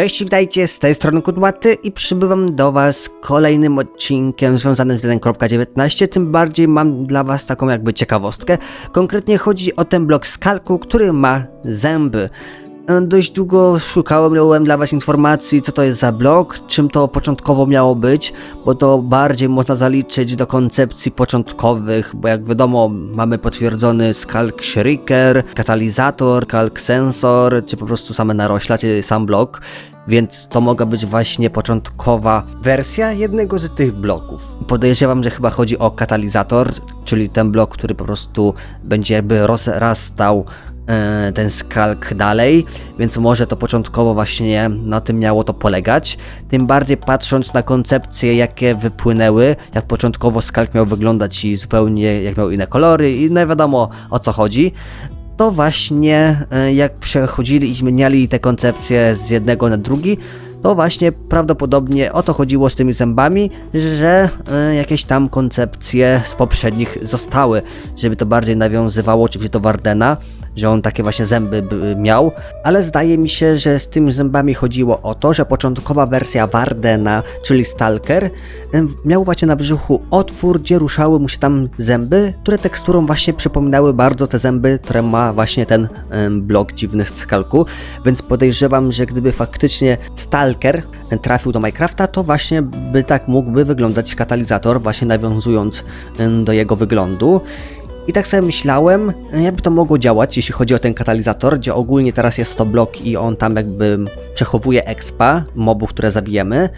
Cześć, witajcie, z tej strony Kudłaty i przybywam do was kolejnym odcinkiem związanym z 1.19, tym bardziej mam dla was taką jakby ciekawostkę. Konkretnie chodzi o ten blok skalku, który ma zęby. Dość długo szukałem, miałem dla was informacji, co to jest za blok, czym to początkowo miało być, bo to bardziej można zaliczyć do koncepcji początkowych, bo jak wiadomo, mamy potwierdzony skalk shriker, katalizator, skalk sensor, czy po prostu same narośla, czy sam blok, więc to mogła być właśnie początkowa wersja jednego z tych bloków. Podejrzewam, że chyba chodzi o katalizator, czyli ten blok, który po prostu będzie jakby rozrastał ten skalk dalej, więc może to początkowo właśnie na tym miało to polegać. Tym bardziej patrząc na koncepcje, jakie wypłynęły, jak początkowo skalk miał wyglądać i zupełnie jak miał inne kolory i no wiadomo o co chodzi. To właśnie e, jak przechodzili i zmieniali te koncepcje z jednego na drugi, to właśnie prawdopodobnie o to chodziło z tymi zębami, że e, jakieś tam koncepcje z poprzednich zostały, żeby to bardziej nawiązywało oczywiście do Wardena, że on takie właśnie zęby by- miał, ale zdaje mi się, że z tymi zębami chodziło o to, że początkowa wersja Wardena, czyli Stalker, miał właśnie na brzuchu otwór, gdzie ruszały mu się tam zęby, które teksturą właśnie przypominały bardzo te zęby, które ma właśnie ten blok dziwnych skalku, więc podejrzewam, że gdyby faktycznie Stalker trafił do Minecrafta, to właśnie by tak mógłby wyglądać katalizator, właśnie nawiązując do jego wyglądu. I tak sobie myślałem, jakby to mogło działać, jeśli chodzi o ten katalizator, gdzie ogólnie teraz jest to blok i on tam jakby przechowuje expa mobów, które zabijemy.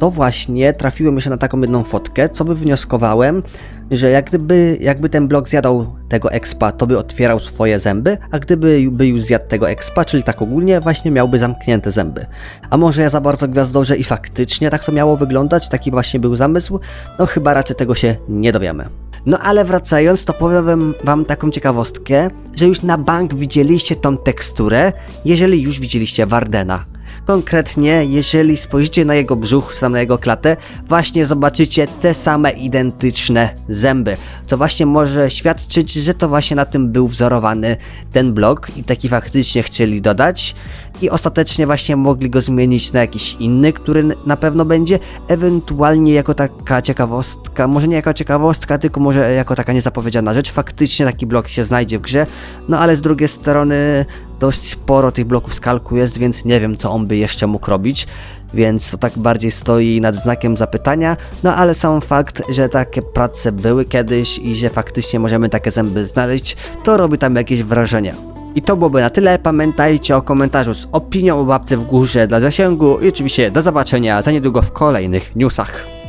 To właśnie trafiło mi się na taką jedną fotkę, co wywnioskowałem, że jak gdyby, jakby ten blok zjadał tego expa, to by otwierał swoje zęby, a gdyby by już zjadł tego expa, czyli tak ogólnie, właśnie miałby zamknięte zęby. A może ja za bardzo gwiazdorze i faktycznie tak to miało wyglądać, taki właśnie był zamysł? No chyba raczej tego się nie dowiemy. No ale wracając, to powiem wam taką ciekawostkę, że już na bank widzieliście tą teksturę, jeżeli już widzieliście Wardena. Konkretnie, jeżeli spojrzycie na jego brzuch, sam na jego klatę, właśnie zobaczycie te same identyczne zęby, co właśnie może świadczyć, że to właśnie na tym był wzorowany ten blok i taki faktycznie chcieli dodać. I ostatecznie właśnie mogli go zmienić na jakiś inny, który na pewno będzie, ewentualnie jako taka ciekawostka, może nie jako ciekawostka, tylko może jako taka niezapowiedziana rzecz, faktycznie taki blok się znajdzie w grze, no ale z drugiej strony dość sporo tych bloków skalku jest, więc nie wiem co on by jeszcze mógł robić, więc to tak bardziej stoi nad znakiem zapytania, no ale sam fakt, że takie prace były kiedyś i że faktycznie możemy takie zęby znaleźć, to robi tam jakieś wrażenie. I to byłoby na tyle. Pamiętajcie o komentarzu z opinią o babce w górze dla zasięgu i oczywiście do zobaczenia za niedługo w kolejnych newsach.